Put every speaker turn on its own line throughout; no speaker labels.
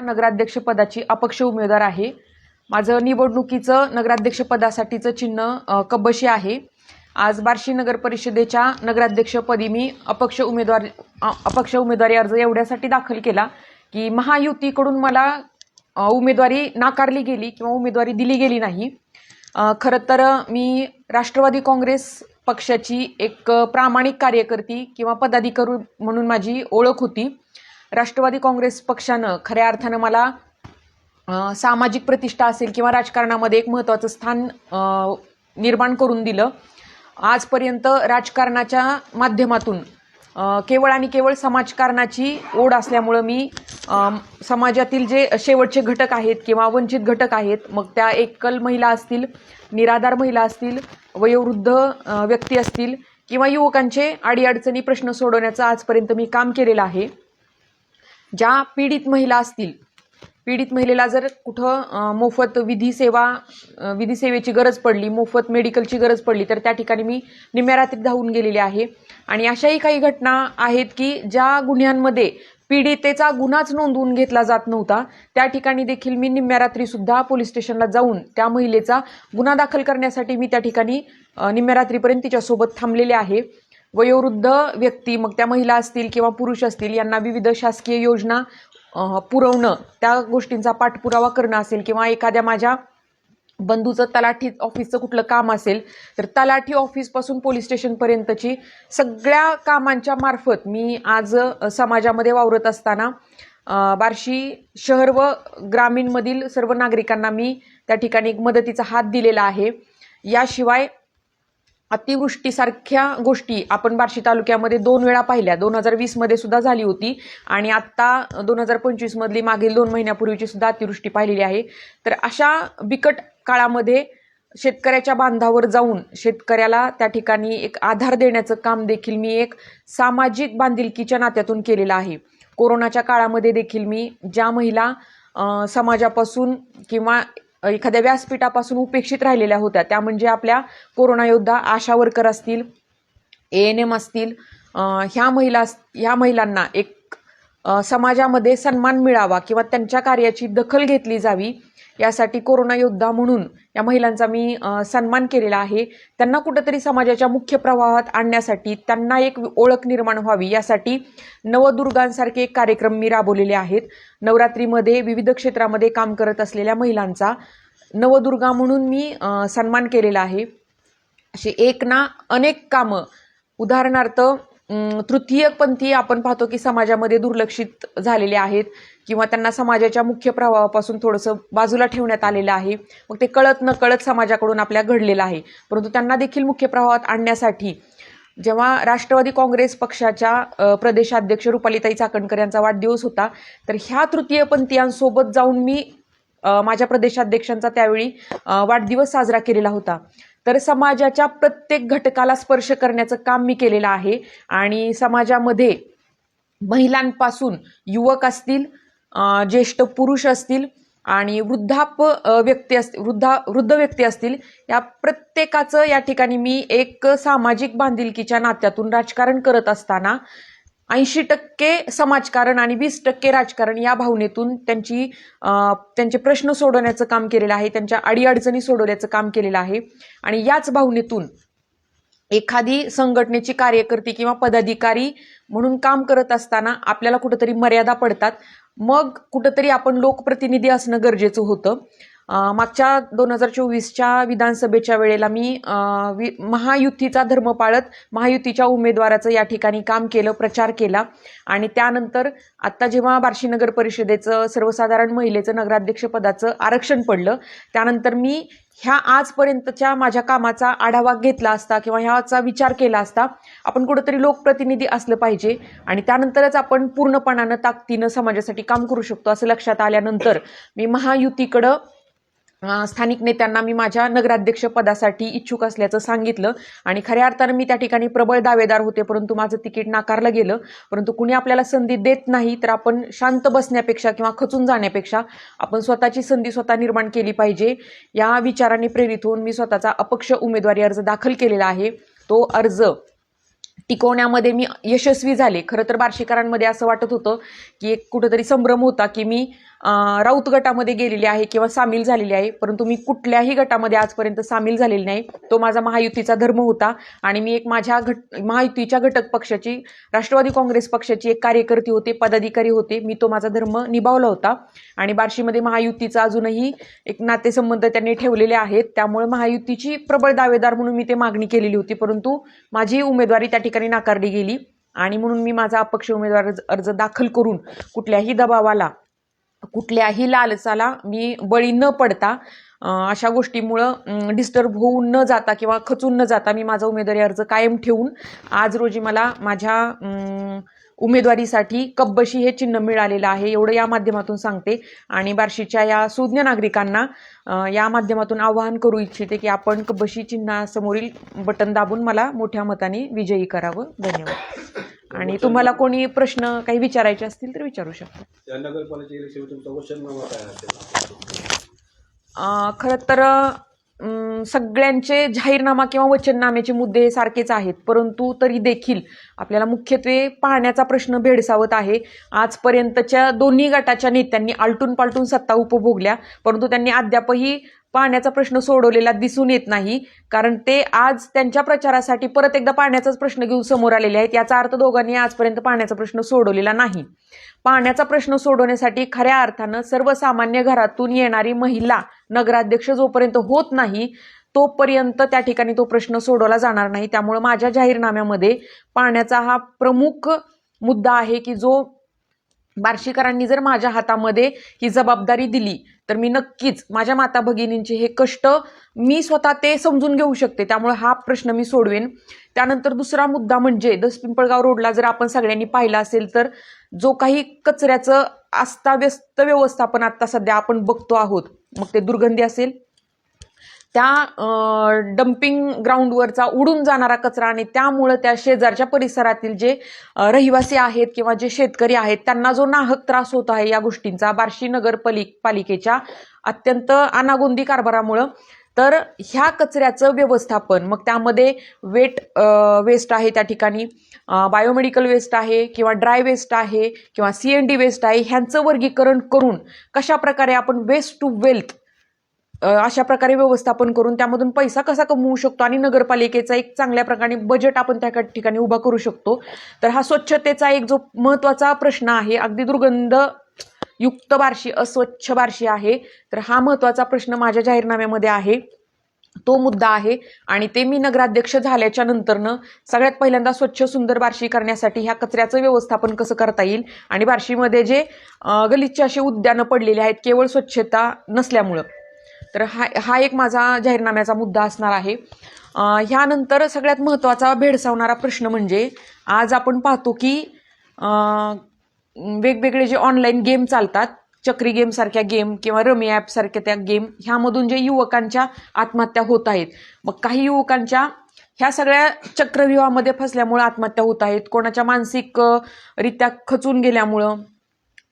नगराध्यक्षपदाची अपक्ष उमेदवार आहे. माझं निवडणुकीचं नगराध्यक्षपदासाठीचं चिन्ह कब्बशी आहे. आज बार्शी नगर परिषदेच्या नगराध्यक्षपदी मी अपक्ष उमेदवार अपक्ष उमेदवारी अर्ज एवढ्यासाठी दाखल केला की महायुतीकडून मला उमेदवारी नाकारली गेली किंवा उमेदवारी दिली गेली नाही. खरं तर मी राष्ट्रवादी काँग्रेस पक्षाची एक प्रामाणिक कार्यकर्ती किंवा पदाधिकारी म्हणून माझी ओळख होती. राष्ट्रवादी काँग्रेस पक्षानं खऱ्या अर्थानं मला सामाजिक प्रतिष्ठा असेल किंवा राजकारणामध्ये एक महत्त्वाचं स्थान निर्माण करून दिलं. आजपर्यंत राजकारणाच्या माध्यमातून केवळ आणि केवळ समाजकारणाची ओढ असल्यामुळं मी समाजातील जे शेवटचे घटक आहेत किंवा वंचित घटक आहेत मग त्या एकल महिला असतील निराधार महिला असतील वयोवृद्ध व्यक्ती असतील किंवा युवकांचे अडीअडचणी प्रश्न सोडवण्याचं आजपर्यंत मी काम केलेलं आहे. ज्या पीडित महिला असतील पीडित महिलेला जर कुठं मोफत विधी सेवा विधी सेवेची गरज पडली मोफत मेडिकलची गरज पडली तर त्या ठिकाणी मी निम्म्या रात्री धावून गेलेले आहे. आणि अशाही काही घटना आहेत की ज्या गुन्ह्यांमध्ये पीडितेचा गुन्हाच नोंदवून घेतला जात नव्हता त्या ठिकाणी देखील मी निम्म्या रात्री सुद्धा पोलीस स्टेशनला जाऊन त्या महिलेचा गुन्हा दाखल करण्यासाठी मी त्या ठिकाणी निम्म्या रात्रीपर्यंत तिच्यासोबत थांबलेले आहे. वयोवृद्ध व्यक्ती मग त्या महिला असतील किंवा पुरुष असतील यांना विविध शासकीय योजना पुरवणं त्या गोष्टींचा पाठपुरावा करणं असेल किंवा एखाद्या माझ्या बंधूचं तलाठी ऑफिसचं कुठलं काम असेल तर तलाठी ऑफिसपासून पोलीस स्टेशनपर्यंतची सगळ्या कामांच्या मार्फत मी आज समाजामध्ये वावरत असताना बार्शी शहर व ग्रामीणमधील सर्व नागरिकांना मी त्या ठिकाणी एक मदतीचा हात दिलेला आहे. याशिवाय अतिवृष्टीसारख्या गोष्टी आपण बार्शी तालुक्यामध्ये दोन वेळा पाहिल्या. दोन हजार वीसमध्ये सुद्धा झाली होती. आणि आत्ता दोन हजार पंचवीसमधली मागील दोन महिन्यापूर्वीची सुद्धा अतिवृष्टी पाहिलेली आहे. तर अशा बिकट काळामध्ये शेतकऱ्याच्या बांधावर जाऊन शेतकऱ्याला त्या ठिकाणी एक आधार देण्याचं काम देखील मी एक सामाजिक बांधिलकीच्या नात्यातून केलेलं आहे. कोरोनाच्या काळामध्ये देखील मी ज्या महिला समाजापासून किंवा एखाद्या व्यासपीठापासून उपेक्षित राहिलेल्या होत्या. त्या म्हणजे आपल्या कोरोना योद्धा आशा वर्कर असतील ए एन एम असतील ह्या महिला ह्या महिलांना एक समाजामध्ये सन्मान मिळावा किंवा त्यांच्या कार्याची दखल घेतली जावी यासाठी कोरोना योद्धा म्हणून या महिलांचा मी सन्मान केलेला आहे. त्यांना कुठंतरी समाजाच्या मुख्य प्रवाहात आणण्यासाठी त्यांना एक ओळख निर्माण व्हावी यासाठी नवदुर्गांसारखे एक कार्यक्रम मी राबवलेले आहेत. नवरात्रीमध्ये विविध क्षेत्रामध्ये काम करत असलेल्या महिलांचा नवदुर्गा म्हणून मी सन्मान केलेला आहे. असे एक ना अनेक कामं. उदाहरणार्थ तृतीयपंथी आपण पाहतो की समाजामध्ये दुर्लक्षित झालेले आहेत. किंवा त्यांना समाजाच्या मुख्य प्रवाहापासून थोडंसं बाजूला ठेवण्यात आलेलं आहे. मग ते कळत न कळत समाजाकडून आपल्या घडलेलं आहे. परंतु त्यांना देखील मुख्य प्रवाहात आणण्यासाठी जेव्हा राष्ट्रवादी काँग्रेस पक्षाच्या प्रदेशाध्यक्ष रुपालीताई चाकणकर यांचा वाढदिवस होता तर ह्या तृतीयपंथीयांसोबत जाऊन मी माझ्या प्रदेशाध्यक्षांचा त्यावेळी वाढदिवस साजरा केलेला होता. तर समाजाच्या प्रत्येक घटकाला स्पर्श करण्याचं काम मी केलेलं आहे. आणि समाजामध्ये महिलांपासून युवक असतील ज्येष्ठ पुरुष असतील आणि वृद्धाप व्यक्ती असतील वृद्धा वृद्ध व्यक्ती असतील या प्रत्येकाचं या ठिकाणी मी एक सामाजिक बांधिलकीच्या नात्यातून राजकारण करत असताना ऐंशी टक्के समाजकारण आणि वीस टक्के राजकारण या भावनेतून त्यांची त्यांचे प्रश्न सोडवण्याचं काम केलेलं आहे त्यांच्या अडीअडचणी सोडवण्याचं काम केलेलं आहे. आणि याच भावनेतून एखादी संघटनेची कार्यकर्ती किंवा पदाधिकारी म्हणून काम करत असताना आपल्याला कुठंतरी मर्यादा पडतात. मग कुठंतरी आपण लोकप्रतिनिधी असणं गरजेचं होतं. मागच्या दोन हजार चोवीसच्या विधानसभेच्या वेळेला मी वि महायुतीचा धर्म पाळत महायुतीच्या उमेदवाराचं या ठिकाणी काम केलं प्रचार केला. आणि त्यानंतर आत्ता जेव्हा बार्शी नगर परिषदेचं सर्वसाधारण महिलेचं नगराध्यक्षपदाचं आरक्षण पडलं त्यानंतर मी ह्या आजपर्यंतच्या माझ्या कामाचा आढावा घेतला असता किंवा ह्याचा विचार केला असता आपण कुठंतरी लोकप्रतिनिधी असलं पाहिजे. आणि त्यानंतरच आपण पूर्णपणानं ताकदीनं समाजासाठी काम करू शकतो असं लक्षात आल्यानंतर मी महायुतीकडं स्थानिक नेत्यांना मी माझ्या नगराध्यक्ष पदासाठी इच्छुक असल्याचं सांगितलं. आणि खऱ्या अर्थानं मी त्या ठिकाणी प्रबळ दावेदार होते परंतु माझं तिकीट नाकारलं गेलं. परंतु कुणी आपल्याला संधी देत नाही तर आपण शांत बसण्यापेक्षा किंवा खचून जाण्यापेक्षा आपण स्वतःची संधी स्वतः निर्माण केली पाहिजे. या विचाराने प्रेरित होऊन मी स्वतःचा अपक्ष उमेदवारी अर्ज दाखल केलेला आहे. तो अर्ज टिकवण्यामध्ये मी यशस्वी झाले. खरं तर बार्शीकरांमध्ये असं वाटत होतं की एक कुठंतरी संभ्रम होता की मी राऊत गटामध्ये गेलेली आहे किंवा सामील झालेली आहे परंतु मी कुठल्याही गटामध्ये आजपर्यंत सामील झालेली नाही. तो माझा महायुतीचा धर्म होता आणि मी एक माझ्या घट महायुतीच्या घटक पक्षाची राष्ट्रवादी काँग्रेस पक्षाची एक कार्यकर्ती होते पदाधिकारी होते. मी तो माझा धर्म निभावला होता आणि बार्शीमध्ये महायुतीचा अजूनही एक नातेसंबंध त्यांनी ठेवलेले आहेत. त्यामुळे महायुतीची प्रबळ दावेदार म्हणून मी ते मागणी केलेली होती परंतु माझी उमेदवारी त्या ठिकाणी नाकारली गेली आणि म्हणून मी माझा अपक्ष उमेदवार अर्ज- अर्ज दाखल करून कुठल्याही दबावाला कुठल्याही लालचाला मी बळी न पडता अशा गोष्टीमुळं डिस्टर्ब होऊन न जाता किंवा खचून न जाता मी माझा उमेदवारी अर्ज कायम ठेवून आज रोजी मला माझ्या उमेदवारीसाठी कब्बशी हे चिन्ह मिळालेलं आहे एवढं या माध्यमातून सांगते. आणि बार्शीच्या या सुज्ञ नागरिकांना या माध्यमातून आवाहन करू इच्छिते की आपण कब्बशी चिन्हासमोरील बटन दाबून मला मोठ्या मताने विजयी करावं. धन्यवाद. आणि तुम्हाला कोणी प्रश्न काही विचारायचे असतील तर विचारू शकता. खरं तर सगळ्यांचे जाहीरनामा किंवा वचननाम्याचे मुद्दे सारखेच आहेत परंतु तरी देखील आपल्याला मुख्यत्वे पाहण्याचा प्रश्न भेडसावत आहे. आजपर्यंतच्या दोन्ही गटाच्या नेत्यांनी आलटून पालटून सत्ता उपभोगल्या परंतु त्यांनी अद्यापही पाण्याचा प्रश्न सोडवलेला दिसून येत नाही. कारण ते आज त्यांच्या प्रचारासाठी परत एकदा पाण्याचाच प्रश्न घेऊन समोर आलेले आहेत. याचा अर्थ दोघांनी आजपर्यंत पाण्याचा प्रश्न सोडवलेला नाही. पाण्याचा प्रश्न सोडवण्यासाठी खऱ्या अर्थानं सर्वसामान्य घरातून येणारी महिला नगराध्यक्ष जोपर्यंत होत नाही तोपर्यंत त्या ठिकाणी तो प्रश्न सोडवला जाणार नाही. त्यामुळे माझ्या जाहीरनाम्यामध्ये पाण्याचा हा प्रमुख मुद्दा आहे की जो बार्शीकरांनी जर माझ्या हातामध्ये ही जबाबदारी दिली तर मी नक्कीच माझ्या माता भगिनींचे हे कष्ट मी स्वतः ते समजून घेऊ शकते. त्यामुळे हा प्रश्न मी सोडवेन. त्यानंतर दुसरा मुद्दा म्हणजे दस पिंपळगाव रोडला जर आपण सगळ्यांनी पाहिला असेल तर जो काही कचऱ्याचं अस्ताव्यस्त व्यवस्थापन आता सध्या आपण बघतो आहोत. मग ते दुर्गंधी असेल त्या डम्पिंग ग्राउंडवरचा उडून जाणारा कचरा आणि त्यामुळं त्या शेजारच्या परिसरातील जे रहिवासी आहेत किंवा जे शेतकरी आहेत त्यांना जो नाहक त्रास होत आहे या गोष्टींचा बार्शी नगरपालि पालिकेच्या अत्यंत अनागोंदी कारभारामुळं तर ह्या कचऱ्याचं व्यवस्थापन मग त्यामध्ये वेट वेस्ट आहे त्या ठिकाणी बायोमेडिकल वेस्ट आहे किंवा ड्राय वेस्ट आहे किंवा सी एन डी वेस्ट आहे ह्यांचं वर्गीकरण करून कशा प्रकारे आपण वेस्ट टू वेल्थ अशा प्रकारे व्यवस्थापन करून त्यामधून पैसा कसा कमवू शकतो आणि नगरपालिकेचा एक चांगल्या प्रकारे बजेट आपण त्या ठिकाणी उभा करू शकतो. तर हा स्वच्छतेचा एक जो महत्त्वाचा प्रश्न आहे अगदी दुर्गंध युक्त बार्शी अस्वच्छ बार्शी आहे. तर हा महत्त्वाचा प्रश्न माझ्या जाहीरनाम्यामध्ये आहे. तो मुद्दा आहे आणि ते मी नगराध्यक्ष झाल्याच्या नंतरनं सगळ्यात पहिल्यांदा स्वच्छ सुंदर बार्शी करण्यासाठी ह्या कचऱ्याचं व्यवस्थापन कसं करता येईल आणि बार्शीमध्ये जे गलिच्छ असे उद्यानं पडलेले आहेत केवळ स्वच्छता नसल्यामुळं. तर हा हा एक माझा जाहीरनाम्याचा मुद्दा असणार आहे. ह्यानंतर सगळ्यात महत्त्वाचा भेडसावणारा प्रश्न म्हणजे आज आपण पाहतो की वेगवेगळे जे ऑनलाईन गेम चालतात चक्री गेमसारख्या गेम किंवा रमी ॲपसारख्या त्या गेम ह्यामधून जे युवकांच्या आत्महत्या होत आहेत. मग काही युवकांच्या ह्या सगळ्या चक्रव्यूहामध्ये फसल्यामुळं आत्महत्या होत आहेत. कोणाच्या मानसिक रित्या खचून गेल्यामुळं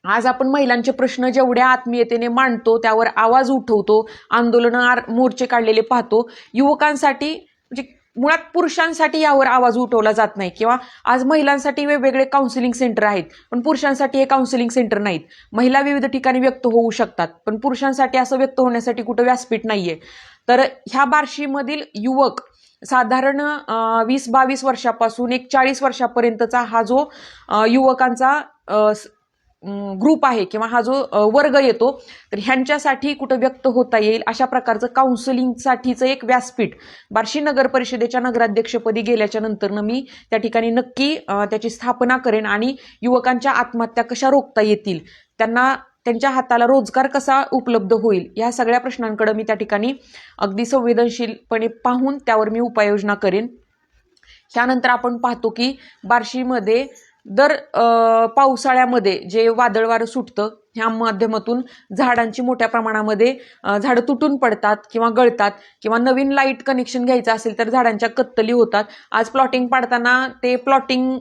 आज आपण महिलांचे प्रश्न जेवढ्या आत्मीयतेने मांडतो त्यावर आवाज उठवतो आंदोलनं आर मोर्चे काढलेले पाहतो युवकांसाठी म्हणजे मुळात पुरुषांसाठी यावर आवाज उठवला जात नाही. किंवा आज महिलांसाठी वेगवेगळे काउन्सिलिंग सेंटर आहेत पण पुरुषांसाठी हे काउन्सिलिंग सेंटर नाहीत. महिला विविध ठिकाणी व्यक्त होऊ शकतात पण पुरुषांसाठी असं व्यक्त होण्यासाठी कुठं व्यासपीठ नाहीये. तर ह्या बार्शीमधील युवक साधारण वीस बावीस वर्षापासून एक चाळीस वर्षापर्यंतचा हा जो युवकांचा ग्रुप आहे किंवा हा जो वर्ग येतो तर ह्यांच्यासाठी कुठं व्यक्त होता येईल? अशा प्रकारचं काउन्सिलिंगसाठीचं एक व्यासपीठ. बार्शी नगर परिषदेच्या नगराध्यक्षपदी गेल्याच्या नंतरनं मी त्या ठिकाणी नक्की त्याची स्थापना करेन आणि युवकांच्या आत्महत्या कशा रोखता येतील? त्यांना त्यांच्या हाताला रोजगार कसा उपलब्ध होईल? या सगळ्या प्रश्नांकडे मी त्या ठिकाणी अगदी संवेदनशीलपणे पाहून त्यावर मी उपाययोजना करेन. त्यानंतर आपण पाहतो की बार्शीमध्ये दर पावसाळ्यामध्ये जे वादळ वारं सुटतं ह्या माध्यमातून झाडांची मोठ्या प्रमाणामध्ये झाडं तुटून पडतात किंवा गळतात किंवा नवीन लाइट कनेक्शन घ्यायचं असेल तर झाडांच्या कत्तली होतात. आज प्लॉटिंग पाडताना ते प्लॉटिंग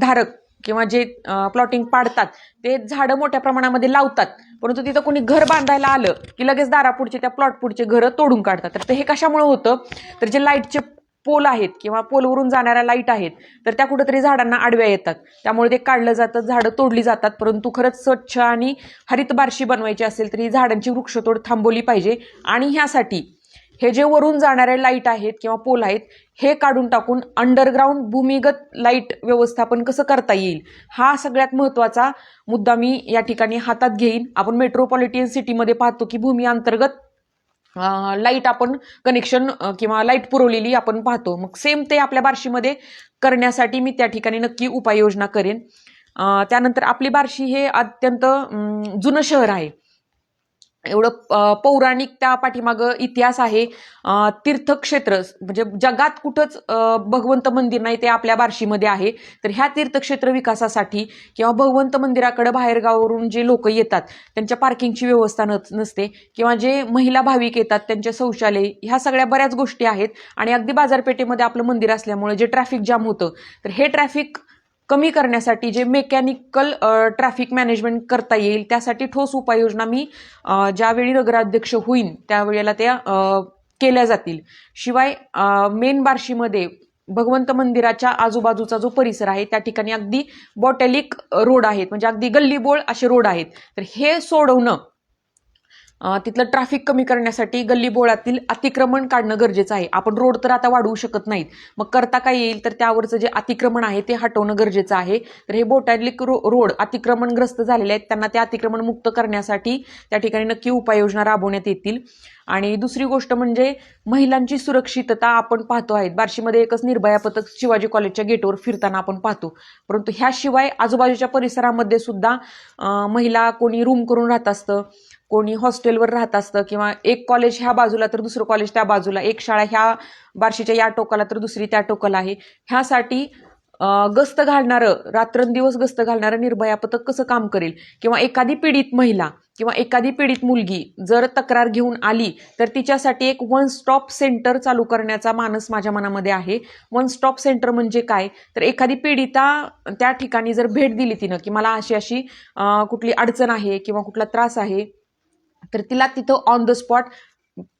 धारक किंवा जे प्लॉटिंग पाडतात ते झाडं मोठ्या प्रमाणामध्ये लावतात. परंतु तिथं कोणी घर बांधायला आलं की लगेच दारापुढचे त्या प्लॉट पुढचे घरं तोडून काढतात. तर ते हे कशामुळे होतं? तर जे लाईटचे पोल आहेत किंवा पोलवरून जाणाऱ्या लाइट आहेत तर त्या कुठेतरी झाडांना आडव्या येतात. त्यामुळे ते काढलं जातं झाडं तोडली जातात परंतु खरंच स्वच्छ आणि हरित बारशी बनवायची असेल तर ही झाडांची वृक्षतोड थांबवली पाहिजे. आणि ह्यासाठी हे जे वरून जाणारे लाइट आहेत किंवा पोल आहेत हे काढून टाकून अंडरग्राऊंड भूमिगत लाइट व्यवस्थापन कसं करता येईल हा सगळ्यात महत्त्वाचा मुद्दा मी या ठिकाणी हातात घेईन. आपण मेट्रोपॉलिटन सिटीमध्ये पाहतो की भूमी अंतर्गत लाइट आपण कनेक्शन किंवा लाइट पुरवलेली आपण पाहतो. मग सेम ते आपल्या बार्शीमध्ये करण्यासाठी मी त्या ठिकाणी नक्की उपाययोजना करेन. त्यानंतर आपली बार्शी हे अत्यंत जुनं शहर आहे. एवढं पौराणिक त्या पाठीमागं इतिहास आहे. तीर्थक्षेत्र म्हणजे जगात कुठंच भगवंत मंदिर नाही ते आपल्या बार्शीमध्ये आहे. तर ह्या तीर्थक्षेत्र विकासासाठी किंवा भगवंत मंदिराकडे बाहेरगावावरून जे लोक येतात त्यांच्या पार्किंगची व्यवस्था नस नसते किंवा जे महिला भाविक येतात त्यांचे शौचालय ह्या सगळ्या बऱ्याच गोष्टी आहेत. आणि अगदी बाजारपेठेमध्ये आपलं मंदिर असल्यामुळे जे ट्रॅफिक जाम होतं तर हे ट्रॅफिक कमी करण्यासाठी जे मेकॅनिकल ट्रॅफिक मॅनेजमेंट करता येईल त्यासाठी ठोस उपाययोजना मी ज्यावेळी नगराध्यक्ष होईन त्यावेळेला त्या केल्या जातील. शिवाय मेन बार्शीमध्ये भगवंत मंदिराच्या आजूबाजूचा जो परिसर आहे त्या ठिकाणी अगदी बॉटॅलिक रोड आहेत. म्हणजे अगदी गल्लीबोळ असे रोड आहेत. तर हे सोडवणं तिथलं ट्रॅफिक कमी करण्यासाठी गल्लीबोळातील अतिक्रमण काढणं गरजेचं आहे. आपण रोड तर आता वाढवू शकत नाहीत. मग करता काय येईल? तर त्यावरचं जे अतिक्रमण आहे ते हटवणं गरजेचं आहे. तर हे बोटॅनिक रो रोड अतिक्रमणग्रस्त झालेले आहेत. त्यांना ते अतिक्रमण मुक्त करण्यासाठी त्या ठिकाणी नक्की उपाययोजना राबवण्यात येतील. आणि दुसरी गोष्ट म्हणजे महिलांची सुरक्षितता आपण पाहतो आहेत बार्शीमध्ये एकच निर्भया पथक शिवाजी कॉलेजच्या गेटवर फिरताना आपण पाहतो. परंतु ह्याशिवाय आजूबाजूच्या परिसरामध्ये सुद्धा महिला कोणी रूम करून राहत असतं कोणी हॉस्टेलवर राहत असतं किंवा एक कॉलेज ह्या बाजूला तर दुसरं कॉलेज त्या बाजूला एक शाळा ह्या बार्शीच्या या टोकाला तर दुसरी त्या टोकाला आहे. ह्यासाठी गस्त घालणारं रात्रंदिवस गस्त घालणारं निर्भया पथक कसं काम करेल? किंवा एखादी पीडित महिला किंवा एखादी पीडित मुलगी जर तक्रार घेऊन आली तर तिच्यासाठी एक वन स्टॉप सेंटर चालू करण्याचा मानस माझ्या मनामध्ये आहे. वन स्टॉप सेंटर म्हणजे काय? तर एखादी पीडिता त्या ठिकाणी जर भेट दिली तिनं की मला अशी अशी कुठली अडचण आहे किंवा कुठला त्रास आहे तर तिला तिथं ऑन द स्पॉट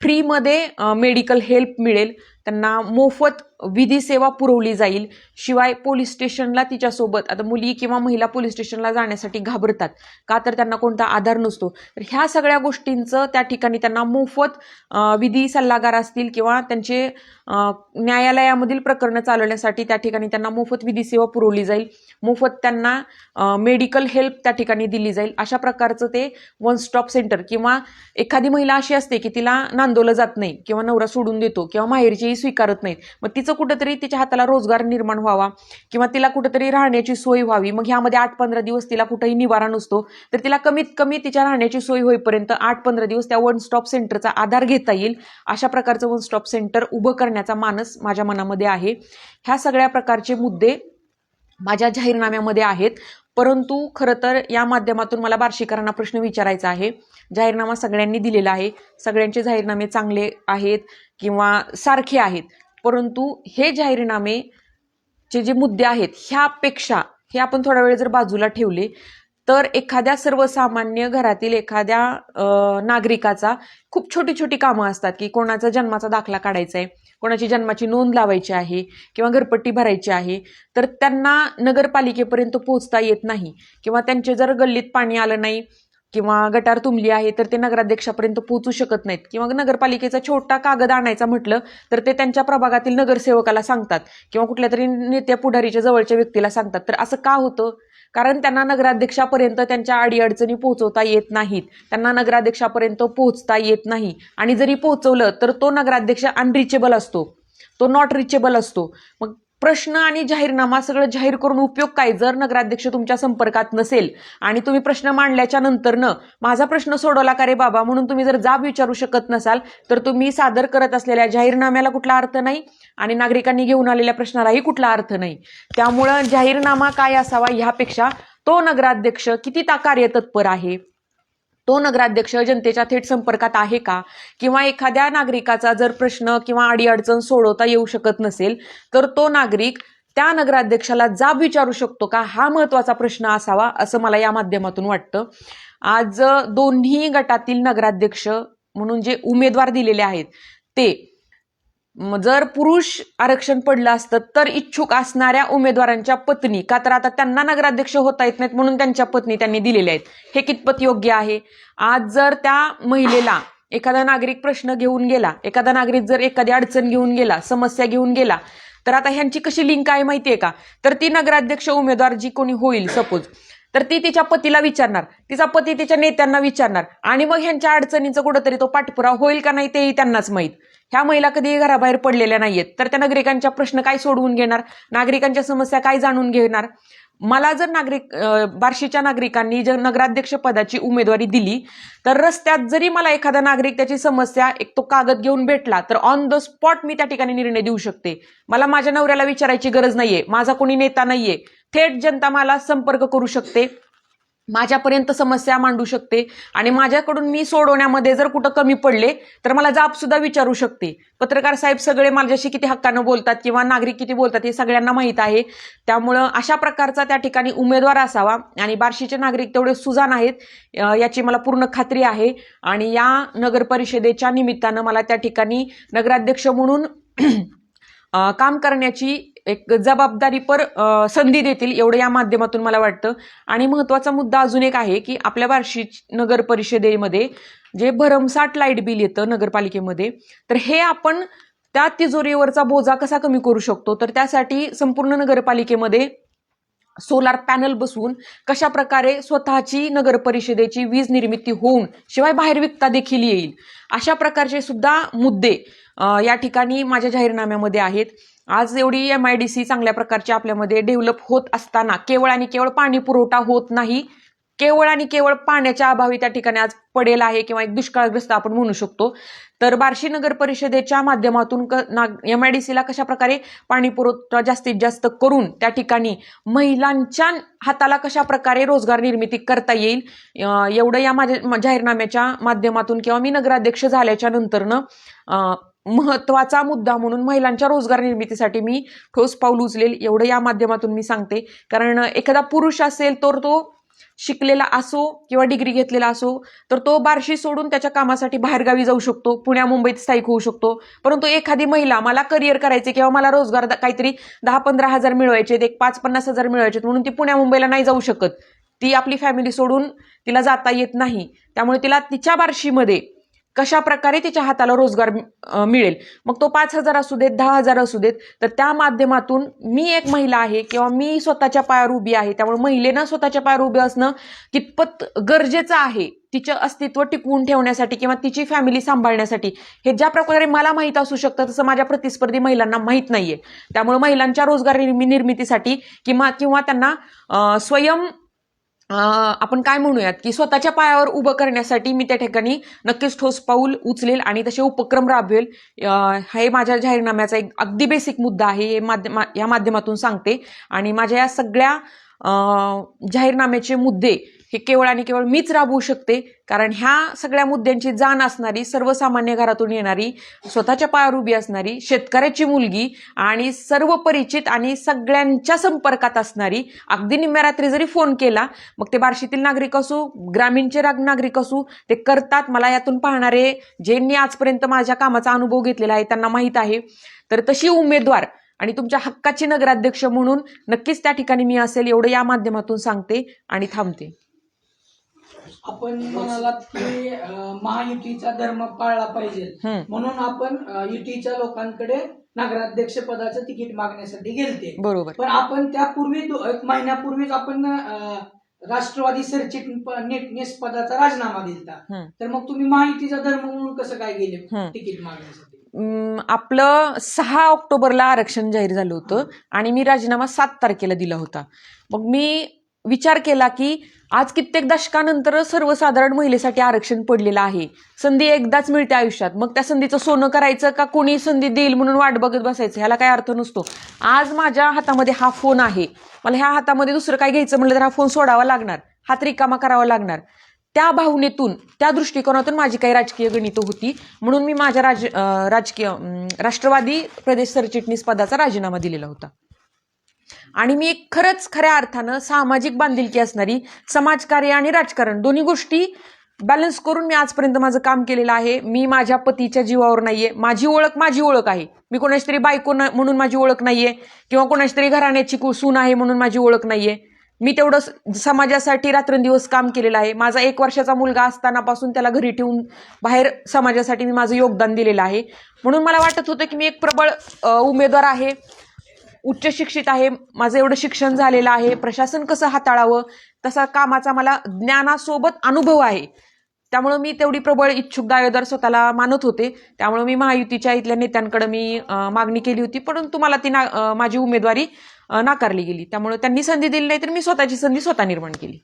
फ्रीमध्ये मेडिकल हेल्प मिळेल. त्यांना मोफत विधी सेवा पुरवली जाईल. शिवाय पोलीस स्टेशनला तिच्यासोबत आता मुली किंवा महिला पोलीस स्टेशनला जाण्यासाठी घाबरतात. का तर त्यांना कोणता आधार नसतो. तर ह्या सगळ्या गोष्टींचं त्या ठिकाणी त्यांना मोफत विधी सल्लागार असतील किंवा त्यांचे न्यायालयामधील प्रकरणं चालवण्यासाठी त्या ठिकाणी त्यांना मोफत विधी सेवा पुरवली जाईल. मोफत त्यांना मेडिकल हेल्प त्या ठिकाणी दिली जाईल. अशा प्रकारचं ते वन स्टॉप सेंटर किंवा एखादी महिला अशी असते की तिला नांदवलं जात नाही किंवा नवरा सोडून देतो किंवा माहेरची ती स्वीकारत नाहीत. मग तिचं कुठंतरी तिच्या हाताला रोजगार निर्माण व्हावा किंवा तिला कुठंतरी राहण्याची सोय व्हावी. मग ह्यामध्ये आठ पंधरा दिवस तिला कुठंही निवारा नसतो. तर तिला कमीत कमी तिच्या राहण्याची सोय होईपर्यंत आठ पंधरा दिवस त्या वन स्टॉप सेंटरचा आधार घेता येईल. अशा प्रकारचं वन स्टॉप सेंटर उभं करण्याचा मानस माझ्या मनामध्ये आहे. ह्या सगळ्या प्रकारचे मुद्दे माझ्या जाहीरनाम्यामध्ये आहेत. परंतु खरं तर या माध्यमातून मला बार्शीकरांना प्रश्न विचारायचा आहे. जाहीरनामा सगळ्यांनी दिलेला आहे. सगळ्यांचे जाहीरनामे चांगले आहेत. किंवा सारखे आहेत. परंतु हे जाहीरनामे चे जे मुद्दे आहेत ह्यापेक्षा हे आपण थोडा वेळ जर बाजूला ठेवले तर एखाद्या सर्वसामान्य घरातील एखाद्या नागरिकाचा खूप छोटी छोटी कामं असतात की कोणाचा जन्माचा दाखला काढायचा आहे कोणाची जन्माची नोंद लावायची आहे किंवा घरपट्टी भरायची आहे तर त्यांना नगरपालिकेपर्यंत पोहोचता येत नाही किंवा त्यांचे जर गल्लीत पाणी आलं नाही किंवा गटार तुंबली आहे तर ते नगराध्यक्षापर्यंत पोहोचू शकत नाहीत. किंवा नगरपालिकेचा छोटा कागद आणायचा म्हटलं तर ते त्यांच्या प्रभागातील नगरसेवकाला सांगतात. किंवा कुठल्या तरी नेत्या पुढारीच्या जवळच्या व्यक्तीला सांगतात. तर असं का होतं? कारण त्यांना नगराध्यक्षापर्यंत त्यांच्या अडीअडचणी पोहोचवता येत नाहीत. त्यांना नगराध्यक्षापर्यंत पोहोचता येत नाही. आणि जरी पोहोचवलं तर तो नगराध्यक्ष अनरिचेबल असतो. तो नॉट रिचेबल असतो. मग प्रश्न आणि जाहीरनामा सगळं जाहीर करून उपयोग काय? जर नगराध्यक्ष तुमच्या संपर्कात नसेल आणि तुम्ही प्रश्न मांडल्याच्या नंतरनं माझा प्रश्न सोडवला का रे बाबा? म्हणून तुम्ही जर जाब विचारू शकत नसाल तर तुम्ही सादर करत असलेल्या जाहीरनाम्याला कुठला अर्थ नाही आणि नागरिकांनी घेऊन आलेल्या प्रश्नालाही कुठला अर्थ नाही. त्यामुळं जाहीरनामा काय असावा ह्यापेक्षा तो नगराध्यक्ष किती ता कार्यतत्पर आहे? तो नगराध्यक्ष जनतेच्या थेट संपर्कात आहे का? किंवा एखाद्या नागरिकाचा जर प्रश्न किंवा अडीअडचण सोडवता येऊ शकत नसेल तर तो नागरिक त्या नगराध्यक्षाला जाब विचारू शकतो का? हा महत्त्वाचा प्रश्न असावा असं मला या माध्यमातून वाटतं. आज दोन्ही गटातील नगराध्यक्ष म्हणून जे उमेदवार दिलेले आहेत ते जर पुरुष आरक्षण पडलं असतं तर इच्छुक असणाऱ्या उमेदवारांच्या पत्नी का तर आता त्यांना नगराध्यक्ष होता येत नाहीत म्हणून त्यांच्या पत्नी त्यांनी दिलेल्या आहेत. हे कितपत योग्य आहे? आज जर त्या महिलेला एखादा नागरिक प्रश्न घेऊन गेला एखादा नागरिक जर एखादी अडचण घेऊन गेला समस्या घेऊन गेला तर आता ह्यांची कशी लिंक आहे माहितीये का? तर ती नगराध्यक्ष उमेदवार जी कोणी होईल सपोज तर ती तिच्या पतीला विचारणार. तिचा पती तिच्या नेत्यांना विचारणार. आणि मग ह्यांच्या अडचणीचं कुठंतरी तो पाठपुरा होईल का नाही तेही त्यांनाच माहीत. ह्या महिला कधीही घराबाहेर पडलेल्या नाहीयेत. तर त्या नागरिकांच्या प्रश्न काय सोडवून घेणार? नागरिकांच्या समस्या काय जाणून घेणार? मला जर नागरिक बार्शीच्या नागरिकांनी जर नगराध्यक्ष पदाची उमेदवारी दिली तर रस्त्यात जरी मला एखादा नागरिक त्याची समस्या एक तो कागद घेऊन भेटला तर ऑन द स्पॉट मी त्या ठिकाणी निर्णय देऊ शकते. मला माझ्या नवऱ्याला विचारायची गरज नाहीये. माझा कोणी नेता नाहीये. थेट जनता मला संपर्क करू शकते. माझ्यापर्यंत समस्या मांडू शकते आणि माझ्याकडून मी सोडवण्यामध्ये जर कुठं कमी पडले तर मला जाब सुद्धा विचारू शकते. पत्रकार साहेब सगळे माझ्याशी किती हक्कानं बोलतात किंवा नागरिक किती बोलतात हे सगळ्यांना माहीत आहे. त्यामुळं अशा प्रकारचा त्या ठिकाणी उमेदवार असावा आणि बार्शीचे नागरिक तेवढे सुजान आहेत याची मला पूर्ण खात्री आहे. आणि या नगर परिषदेच्या निमित्तानं मला त्या ठिकाणी नगराध्यक्ष म्हणून काम करण्याची एक जबाबदारीपर संधी देतील एवढं या माध्यमातून मला वाटतं. आणि महत्त्वाचा मुद्दा अजून एक आहे की आपल्या बार्शी नगर परिषदेमध्ये जे भरमसाठ लाइट बिल येतं नगरपालिकेमध्ये तर हे आपण त्या तिजोरीवरचा बोजा कसा कमी करू शकतो? तर त्यासाठी संपूर्ण नगरपालिकेमध्ये सोलार पॅनल बसवून कशा प्रकारे स्वतःची नगर परिषदेची वीज निर्मिती होऊन शिवाय बाहेर विकता देखील येईल अशा प्रकारचे सुद्धा मुद्दे या ठिकाणी माझ्या जाहीरनाम्यामध्ये आहेत. आज एवढी एम आय डी सी चांगल्या प्रकारची आपल्यामध्ये डेव्हलप होत असताना केवळ आणि केवळ पाणी पुरवठा होत नाही केवळ आणि केवळ पाण्याच्या अभावी त्या ठिकाणी आज पडेल आहे किंवा एक दुष्काळग्रस्त आपण म्हणू शकतो. तर बार्शी नगर परिषदेच्या माध्यमातून क एम आय डी सीला कशा प्रकारे पाणी पुरवठा जास्तीत जास्त करून त्या ठिकाणी महिलांच्या हाताला कशा प्रकारे रोजगार निर्मिती करता येईल एवढं या माझ्या जाहीरनाम्याच्या माध्यमातून किंवा मी नगराध्यक्ष झाल्याच्या नंतरनं महत्त्वाचा महत्त्वाचा मुद्दा म्हणून महिलांच्या रोजगार निर्मितीसाठी मी ठोस पाऊल उचलेल एवढं या माध्यमातून मी सांगते. कारण एखादा पुरुष असेल तर तो शिकलेला असो किंवा डिग्री घेतलेला असो तर तो बार्शी सोडून त्याच्या कामासाठी बाहेरगावी जाऊ शकतो पुण्या मुंबईत स्थायिक होऊ शकतो. परंतु एखादी महिला मला करिअर करायचे किंवा मला रोजगार काहीतरी दहा पंधरा हजार मिळवायचे एक पाच पन्नास हजार मिळवायचे म्हणून ती पुण्या मुंबईला नाही जाऊ शकत. ती आपली फॅमिली सोडून तिला जाता येत नाही. त्यामुळे तिला तिच्या बार्शीमध्ये कशा प्रकारे तिच्या हाताला रोजगार मिळेल? मग तो पाच हजार असू देत दहा हजार असू देत तर त्या माध्यमातून मी एक महिला आहे किंवा मी स्वतःच्या पायावर उभी आहे त्यामुळे महिलेनं स्वतःच्या पायावर उभे असणं कितपत गरजेचं आहे तिचं अस्तित्व टिकवून ठेवण्यासाठी किंवा तिची फॅमिली सांभाळण्यासाठी हे ज्या प्रकारे मला माहीत असू शकतं तसं माझ्या प्रतिस्पर्धी महिलांना माहीत नाहीये. त्यामुळे महिलांच्या रोजगार निर्मितीसाठी किंवा किंवा त्यांना स्वयं आपण काय म्हणूयात की स्वतःच्या पायावर उभं करण्यासाठी मी त्या ठिकाणी नक्कीच ठोस पाऊल उचलेल आणि तसे उपक्रम राबवेल. हे माझ्या जाहीरनाम्याचा एक अगदी बेसिक मुद्दा आहे हे माध्यम या माध्यमातून सांगते. आणि माझ्या या सगळ्या जाहीरनाम्याचे मुद्दे हे केवळ आणि केवळ मीच राबवू शकते. कारण ह्या सगळ्या मुद्द्यांची जाण असणारी सर्वसामान्य घरातून येणारी स्वतःच्या पायावर उभी असणारी शेतकऱ्याची मुलगी आणि सर्व परिचित आणि सगळ्यांच्या संपर्कात असणारी अगदी निम्म्या रात्री जरी फोन केला मग ते बार्शीतील नागरिक असू ग्रामीणचे राग- नागरिक असू ते करतात. मला यातून पाहणारे ज्यांनी आजपर्यंत माझ्या कामाचा अनुभव घेतलेला आहे त्यांना माहीत आहे. तर तशी उमेदवार आणि तुमच्या हक्काची नगराध्यक्ष म्हणून नक्कीच त्या ठिकाणी मी असेल एवढं या माध्यमातून सांगते आणि थांबते.
आपण म्हणालात की अं, महायुतीचा धर्म पाळला पाहिजे.
हम्म.
म्हणून आपण अं, युतीच्या लोकांकडे नगराध्यक्ष पदाचं तिकीट मागण्यासाठी गेलते.
बरोबर.
पण आपण त्यापूर्वी दो- एक महिन्यापूर्वीच आपण अं, राष्ट्रवादी सरचिटणीस पदाचा राजीनामा दिलता.
हम्म.
तर मग तुम्ही महायुतीचा धर्म म्हणून कसं काय गेले
हम्म.
तिकीट मागण्यासाठी?
अं, आपलं सहा ऑक्टोबरला आरक्षण जाहीर झालं होतं आणि मी राजीनामा सात तारखेला दिला होता. मग मी विचार केला की आज कित्येक दशकानंतर सर्वसाधारण महिलेसाठी आरक्षण पडलेलं आहे. संधी एकदाच मिळते आयुष्यात. मग त्या संधीचं सोनं करायचं का कोणी संधी देईल म्हणून वाट बघत बसायचं? ह्याला काय अर्थ नसतो. आज माझ्या हातामध्ये हा फोन आहे. मला ह्या हातामध्ये दुसरं काय घ्यायचं म्हणलं तर हा फोन सोडावा लागणार. हात रिकामा करावा लागणार. त्या भावनेतून त्या दृष्टिकोनातून माझी काही राजकीय गणितं होती. म्हणून मी माझ्या राज राजकीय राष्ट्रवादी प्रदेश सरचिटणीस पदाचा राजीनामा दिलेला होता. आणि मी खरंच खऱ्या अर्थानं सामाजिक बांधिलकी असणारी समाजकार्य आणि राजकारण दोन्ही गोष्टी बॅलन्स करून मी आजपर्यंत माझं काम केलेलं आहे. मी माझ्या पतीच्या जीवावर नाहीये. माझी ओळख माझी ओळख आहे. मी कोणाची तरी बायको म्हणून माझी ओळख नाहीये. किंवा कोणाची तरी घराण्याची सून आहे म्हणून माझी ओळख नाहीये. मी तेवढं समाजासाठी रात्रंदिवस काम केलेलं आहे. माझा एक वर्षाचा मुलगा असतानापासून त्याला घरी ठेवून बाहेर समाजासाठी मी माझं योगदान दिलेलं आहे. म्हणून मला वाटत होतं की मी एक प्रबळ उमेदवार आहे. उच्च शिक्षित आहे माझं एवढं शिक्षण झालेलं आहे प्रशासन कसं हाताळावं तसा कामाचा मला ज्ञानासोबत अनुभव आहे. त्यामुळं मी तेवढी प्रबळ इच्छुक दावेदार स्वतःला मानत होते. त्यामुळं मी महायुतीच्या इथल्या नेत्यांकडे मी मागणी केली होती परंतु मला ती ना माझी उमेदवारी नाकारली गेली. त्यामुळं त्यांनी संधी दिली नाही तर मी स्वतःची संधी स्वतः निर्माण केली.